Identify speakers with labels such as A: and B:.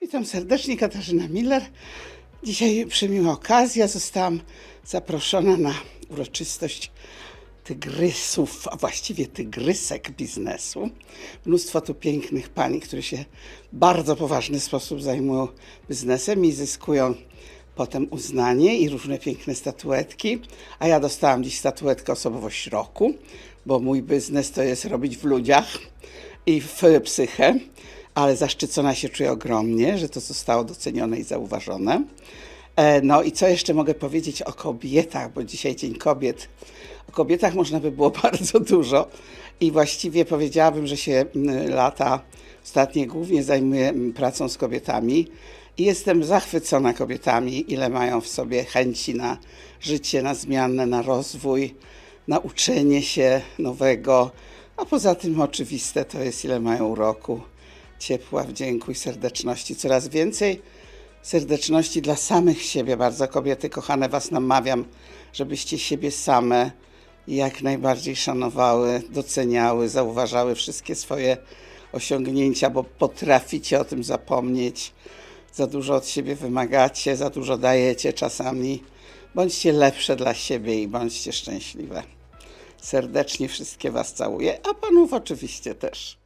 A: Witam serdecznie, Katarzyna Miller. Dzisiaj przymiła okazja, zostałam zaproszona na uroczystość tygrysów, a właściwie tygrysek biznesu. Mnóstwo tu pięknych pani, które się w bardzo poważny sposób zajmują biznesem i zyskują potem uznanie i różne piękne statuetki. A ja dostałam dziś statuetkę Osobowość Roku, bo mój biznes to jest robić w ludziach i w psychę, ale zaszczycona się czuję ogromnie, że to zostało docenione i zauważone. E, No i co jeszcze mogę powiedzieć o kobietach, bo dzisiaj Dzień Kobiet. O kobietach można by było bardzo dużo i właściwie powiedziałabym, że się lata ostatnie głównie zajmuję pracą z kobietami i jestem zachwycona kobietami, ile mają w sobie chęci na życie, na zmianę, na rozwój, na uczenie się nowego, a poza tym oczywiste to jest, ile mają uroku, ciepła, wdzięku i serdeczności. Coraz więcej serdeczności dla samych siebie. Bardzo kobiety kochane Was namawiam, żebyście siebie same jak najbardziej szanowały, doceniały, zauważały wszystkie swoje osiągnięcia, bo potraficie o tym zapomnieć. Za dużo od siebie wymagacie, za dużo dajecie czasami. Bądźcie lepsze dla siebie i bądźcie szczęśliwe. Serdecznie wszystkie Was całuję, a panów oczywiście też.